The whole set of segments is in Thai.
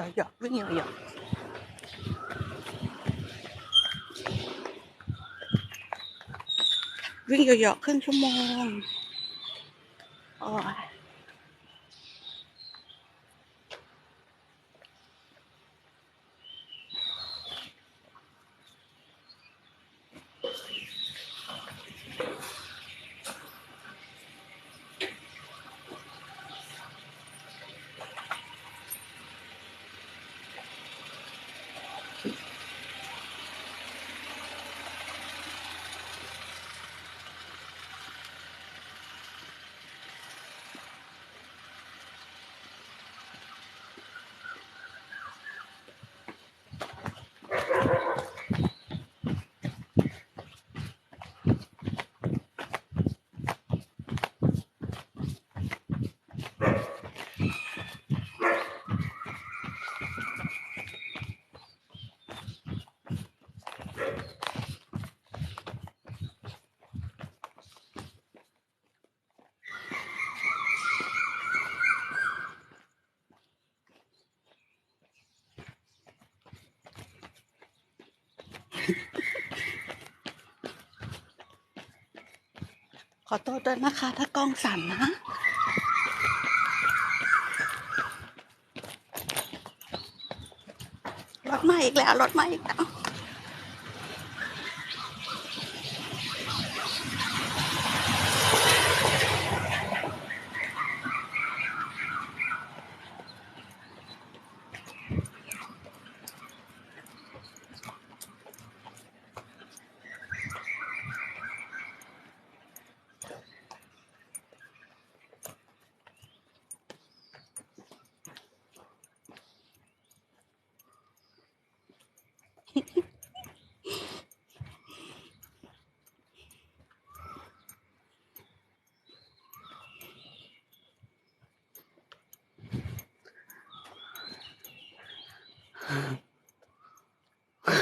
หยอกหยอกวิ่งหยอกหยอกวิ่งหยอกหยอกครึ่งชั่วโมงโอ้ย ขอโทษด้วยนะคะ ถ้ากล้องสั่นนะรถมาอีกแล้วรถมาอีกแล้ว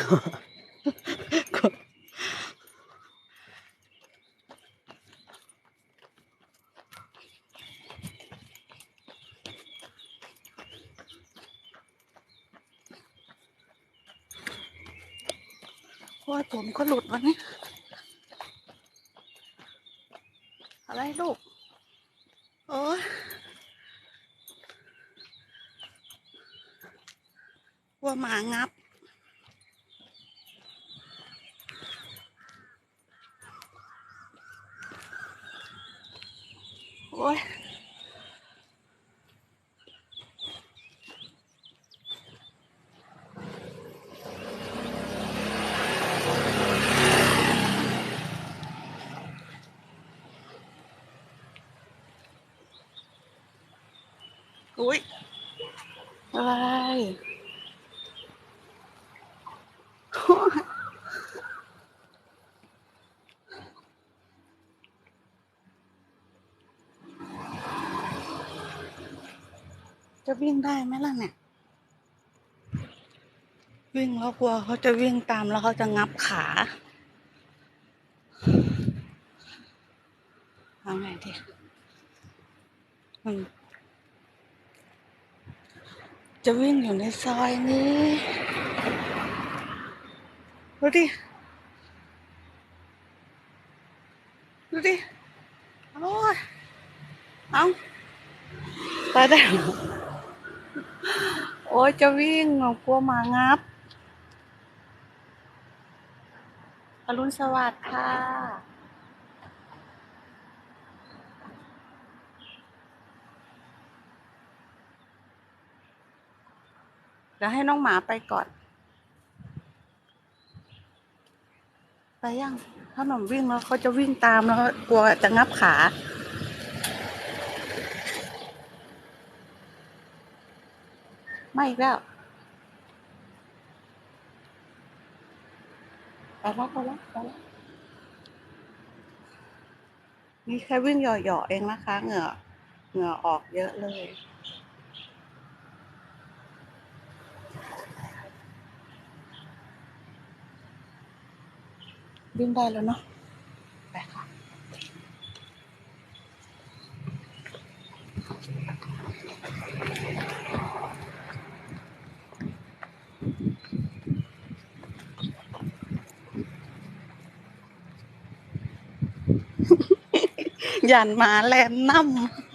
โอ้ยผมก็หลุดวันนี้ อะไรลูก โอ้ยว่าหมางับ โอ้ย อุ้ยอะไรจะวิ่งได้ไหมล่ะเนี่ย วิ่งแล้วกลัวเขาจะวิ่งตามแล้วเขาจะงับขาเอาไงดีอืม จะวิ่งอยู่ในซอยนี้ดูดิ ดูดิ โอ้ย เอาตายแล้วโอ้ยจะวิ่งกลัวหมางับอรุณสวัสดิ์ค่ะ เดี๋ยวให้น้องหมาไปก่อน ไปยังถ้าหนุ่มวิ่งแล้วเขาจะวิ่งตามแล้วกลัวจะงับขาไม่อีกแล้วไปแล้วไปแล้วไปแล้วนี่แค่วิ่งหย่อๆเองนะคะ เหงื่อเหงื่อออกเยอะเลย วิ่งได้แล้วเนาะไปค่ะยันมาแลนน้ำ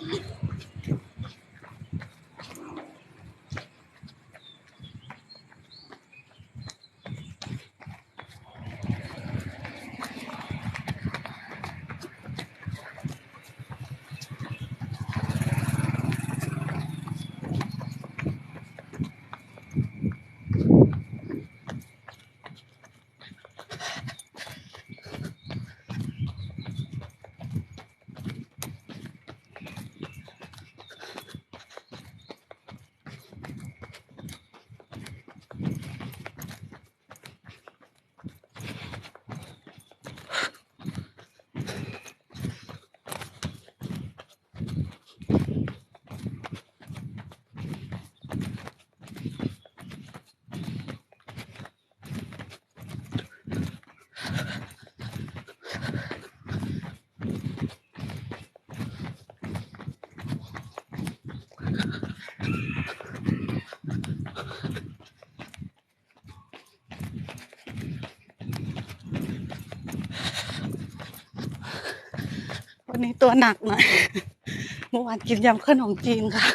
วันนี้ตัวหนักหน่อยเมื่อวานกินยำขนมจีนค่ะ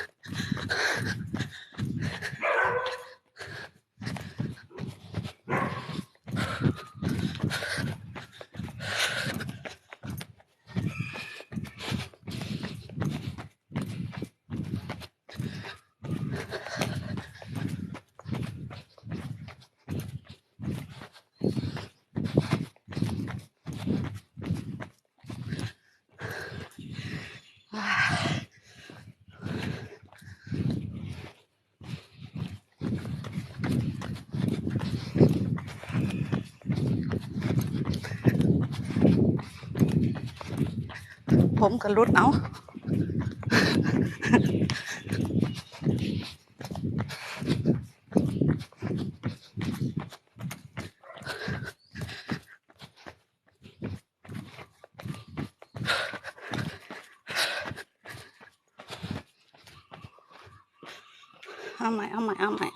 ผมกับรุดเอาเอาใหม่เอาใหม่เอาใหม่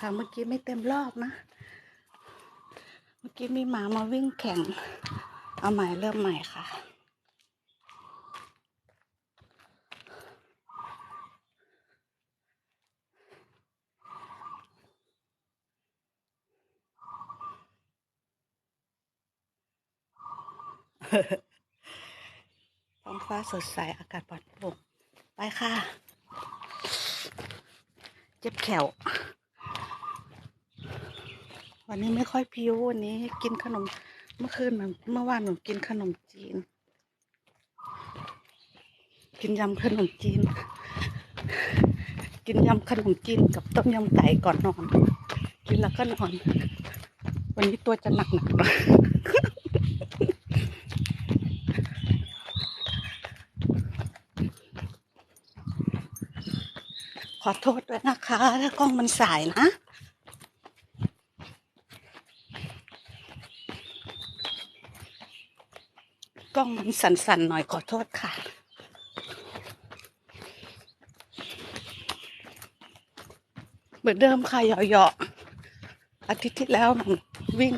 ค่ะ เมื่อกี้ไม่เต็มรอบนะ เมื่อกี้มีหมามาวิ่งแข่ง เอาใหม่เริ่มใหม่ค่ะท้องฟ้าสดใส อากาศปลอดโปร่งไปค่ะ เจ็บแขว วันนี้ไม่ค่อยพิววันนี้กินขนมเมื่อคืนเมื่อวานหนูกินขนมจีน กินยำขนมจีน กินยำขนมจีนกับต้มยำไก่ก่อนนอน กินแล้วก็นอน วันนี้ตัวจะหนักหนักหน่อยขอโทษด้วยนะคะถ้ากล้องมันสายนะ กล้องมันสั่นๆหน่อยขอโทษค่ะ เหมือนเดิมค่ะเหยาะอาทิตย์ที่แล้วมันวิ่ง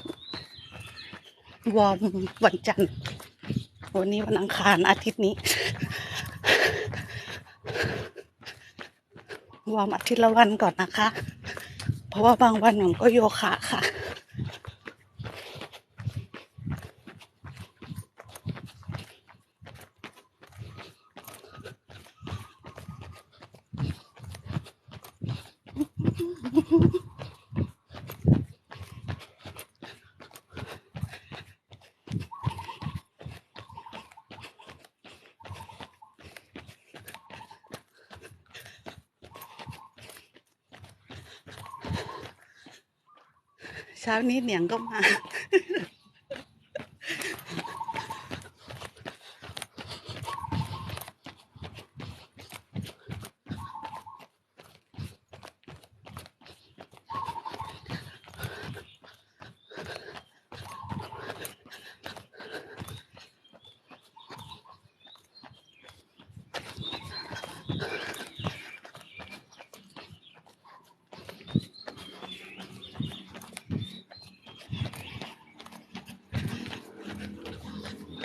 วอร์มวันจันทร์ วันนี้วันอังคารอาทิตย์นี้ วอร์มอาทิตย์ละวันก่อนนะคะ เพราะว่าบางวันมันก็โยคะค่ะ นี้เหนียงก็มา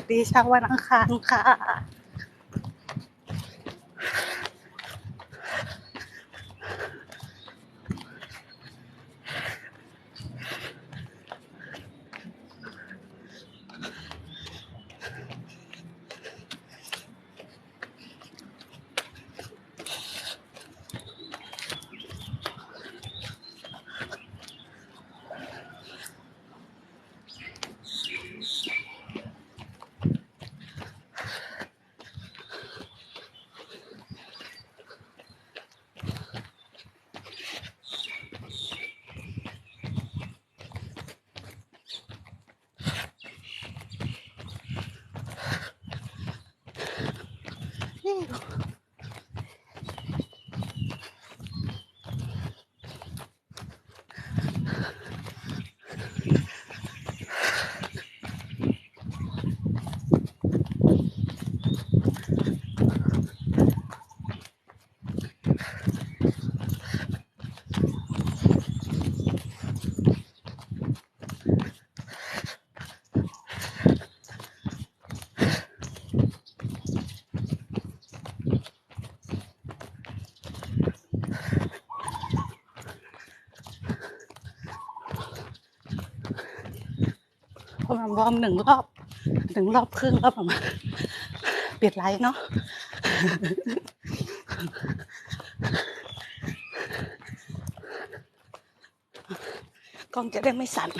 วัสดีเช้าวันอังคารค่ะ อร์มหนึ่งรอบหนึ่งรอบครึ่งแล้วประมาณปิดไลท์เนาะกล้องจะได้ไม่สั่น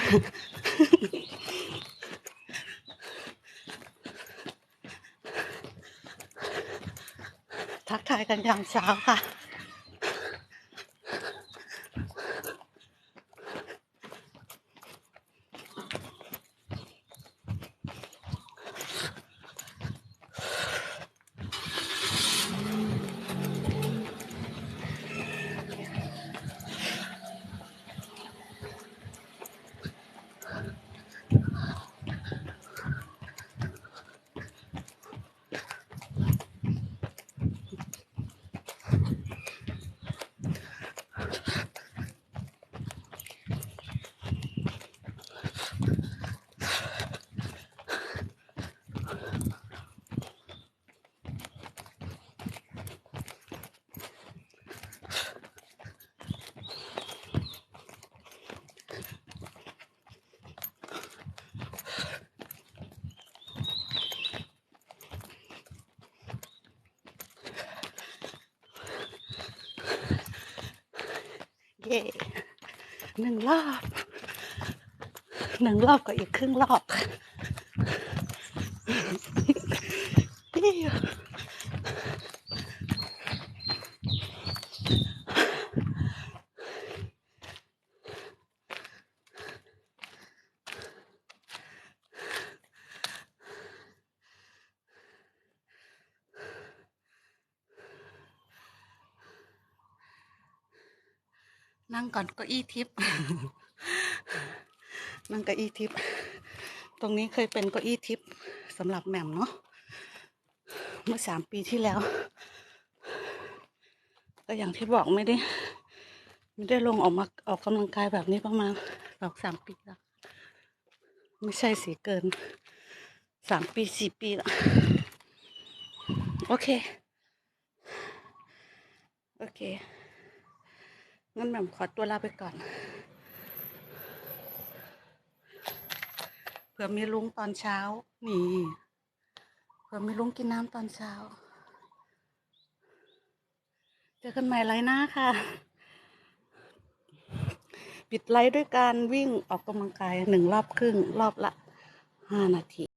ทักทายกันยามเช้าค่ะ เย่หนึ่งรอบหนึ่งรอบก็อีกครึ่งรอบอิ๊ว นั่งก่อนก็อี้ทิปนั่งก้าอี้ทิปตรงนี้เคยเป็นก้าอี้ทิปสำหรับแหม่มเนาะเมื่อสามปีที่แล้ว ก็อย่างที่บอกไม่ได้ ไม่ได้ลงออกมาออกกำลังกายแบบนี้ประมาณสองสามปีแล้วไม่ใช่สีเกินสามปีสี่ปีแล้วโอเค โอเค งั้นแหม่มขอตัวลาไปก่อน เผื่อมีลุงตอนเช้า นี่ เผื่อมีลุงกินน้ำตอนเช้า เจอกันใหม่ไลน์หน้าค่ะ ปิดไลฟ์ด้วยการวิ่งออกกำลังกายหนึ่งรอบครึ่ง รอบละห้านาที